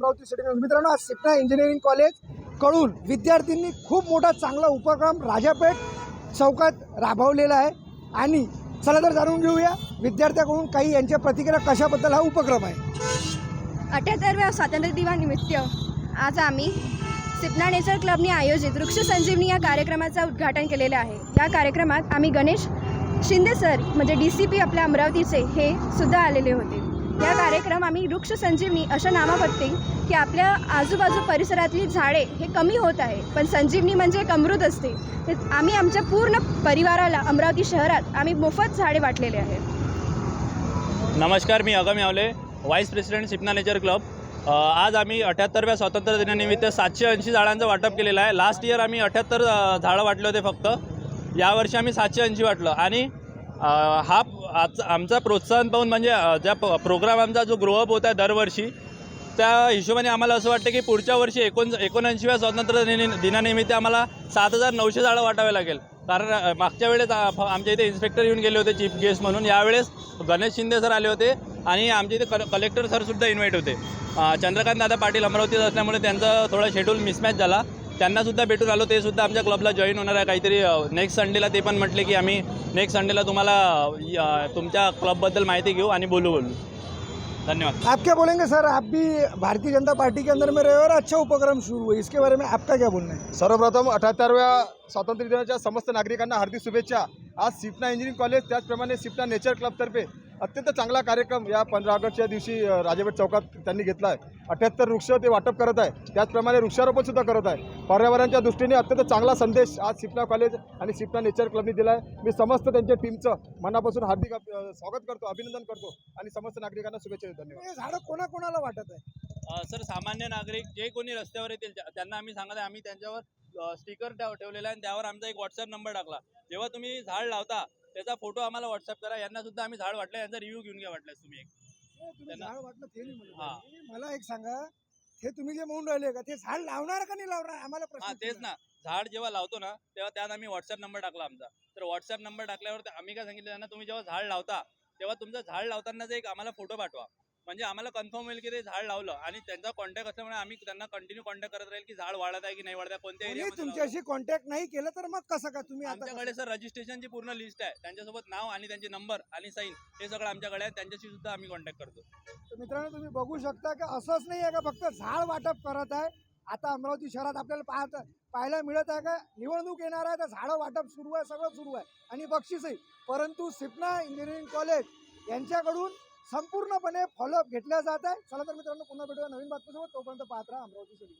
Amravati city news मित्रांनो आज Sipna engineering कॉलेजकडून विद्यार्थ्यांनी खूप मोठा चांगला उपक्रम राजापेठ चौकात राबवलेला आहे. आणि चला तर जाणून घेऊया विद्यार्थ्याकडून काही यांच्या प्रतिक्रिया कशाबद्दल हा उपक्रम आहे. अठ्याहत्तरव्या स्वातंत्र्य दिनानिमित्त आज आम्ही सिपना नेचर क्लबने आयोजित वृक्ष संजीवनी या कार्यक्रमाचं उद्घाटन केलेलं आहे. या कार्यक्रमात आम्ही गणेश शिंदे सर म्हणजे डी सी पी आपल्या अमरावतीचे हे सुद्धा आलेले होते. या कार्यक्रम आम्ही वृक्ष संजीवनी अशा नावावरती की आपल्या आजूबाजू परिसरातली झाडे हे कमी होत आहे. पण संजीवनी म्हणजे एक अमृत असते. ते आम्ही आमच्या पूर्ण परिवाराला अमरावती शहरात आम्ही मोफत झाडे वाटलेले आहेत. नमस्कार मी Agam Yawale vice president Sipna nature club आज आम्ही अठ्याहत्तरव्या स्वातंत्र्य दिनानिमित्त सातशे ऐंशी झाडांचं वाटप केलेलं आहे. लास्ट इयर आम्ही अठ्याहत्तर झाडं वाटले होते फक्त. यावर्षी आम्ही सातशे ऐंशी वाटलं. आणि हा आज आमचा प्रोत्साहन पाहून म्हणजे ज्या प प्रोग्राम आमचा जो ग्रोअप होता दरवर्षी त्या हिशोबाने आम्हाला असं वाटतं की पुढच्या वर्षी एकोण एकोणऐंशीव्या स्वातंत्र्य दिनानिमित्त आम्हाला सात हजार नऊशे झाडं वाटावे लागेल. कारण मागच्या वेळेस आमच्या इथे इन्स्पेक्टर येऊन गेले होते चीफ गेस्ट म्हणून. यावेळेस गणेश शिंदे सर आले होते आणि आमच्या इथे कल कलेक्टर सरसुद्धा इन्व्हाइट होते. चंद्रकांत दादा पाटील अमरावतीत असल्यामुळे त्यांचं थोडं शेड्यूल मिसमॅच झाला. त्यांनासुद्धा भेटून आलो ते सुद्धा आमच्या क्लबला जॉईन होणार आहे. काहीतरी नेक्स्ट संडेला ते पण म्हटले की आम्ही नेक्स्ट संडेला तुम्हाला तुमच्या क्लबबद्दल माहिती घेऊ आणि बोलू बोलू. धन्यवाद. आप क्या बोलेंगे सर? आप भी भारतीय जनता पार्टी के अंदर में रहे हो और अच्छा उपक्रम शुरू हुआ इसके बारे में आपका क्या बोलना है? सर्वप्रथम अठ्याहत्तरव्या स्वातंत्र्य दिनाच्या समस्त नागरिकांना हार्दिक शुभेच्छा. आज सिपना इंजिनिअरिंग कॉलेज त्याचप्रमाणे सिपना नेचर क्लबतर्फे अत्यंत चांगला कार्यक्रम या पंधरा ऑगस्टच्या दिवशी राजापेठ चौकात त्यांनी घेतला आहे अठ्याहत्तर वृक्ष ते वाटप करत आहे. त्याचप्रमाणे वृक्षारोपण सुद्धा करत आहे. पर्यावरणाच्या दृष्टीने अत्यंत चांगला संदेश आज सिपना कॉलेज आणि सिपना नेचर क्लबनी दिला आहे मी समस्त त्यांच्या टीमचं मनापासून हार्दिक स्वागत करतो अभिनंदन करतो आणि समस्त नागरिकांना शुभेच्छा देतो. धन्यवाद. हे झाडं कोणाकोणाला वाटत आहे? सर सामान्य नागरिक जे कोणी रस्त्यावर येतील त्या- त्यांना आम्ही सांगत आहे आम्ही त्यांच्यावर स्टिकर ठेवलेला आहे आणि त्यावर आमचा एक व्हॉट्सअप नंबर टाकला. जेव्हा तुम्ही झाड लावता त्याचा फोटो आम्हाला व्हॉट्सअप करा. यांना सुद्धा आम्ही झाड वाटलं यांचा रिव्ह्यू घेऊन घ्या वाटल्यास तुम्ही एक. तुम्ही त्यांना- झाड वाटलं ते नाही म्हणत हा. आहे. मला एक सांगा हे तुम्ही जे म्हणून राहिले का ते झाड लावणार का नाही लावणार? आम्हाला हा प्रश्न तेच. ना. झाड जेव्हा लावतो ना तेव्हा त्यात आम्ही व्हॉट्सअप नंबर टाकला आमचा. तर व्हॉट्सअप नंबर टाकल्यावर ते- आम्ही काय सांगितलं त्यांना तुम्ही जेव्हा झाड लावता तेव्हा तुमचं झाड लावतानाचा एक आम्हाला फोटो पाठवा. म्हणजे आम्हाला कन्फर्म होईल की ते झाड लावलं आणि त्यांचा कॉन्टॅक्ट असल्यामुळे आम्ही त्यांना कंटिन्यू कॉन्टॅक्ट करत राहील की झाड वाढत आहे की नाही वाढत आहे कोणत्या कोणी लावलं. तुमच्याशी कॉन्टॅक्ट नाही केलं तर मग कसं का? तुम्ही आता आमच्याकडे सर रजिस्ट्रेशनची पूर्ण लिस्ट आहे. त्यांच्यासोबत नाव आणि त्यांचे नंबर आणि साईन हे सगळं आमच्याकडे आहे. त्यांच्याशी सुद्धा आम्ही कॉन्टॅक्ट करतो. तर मित्रांनो तुम्ही बघू शकता की असंच नाही आहे का? फक्त झाड वाटप करत आहे. आता अमरावती शहरात आपल्याला पाहत पाहायला मिळत आहे का? निवडणूक येणार आहे तर झाडं वाटप सुरू आहे सगळं सुरू आहे. आणि बक्षीसही. परंतु सिपना इंजिनिअरिंग कॉलेज यांच्याकडून संपूर्णपणे फॉलोअप घेतल्या जात आहे चला तर मित्रांनो पुन्हा भेटूया नवीन बातमीसोबत. तोपर्यंत पाहत राहा अमरावती सिटी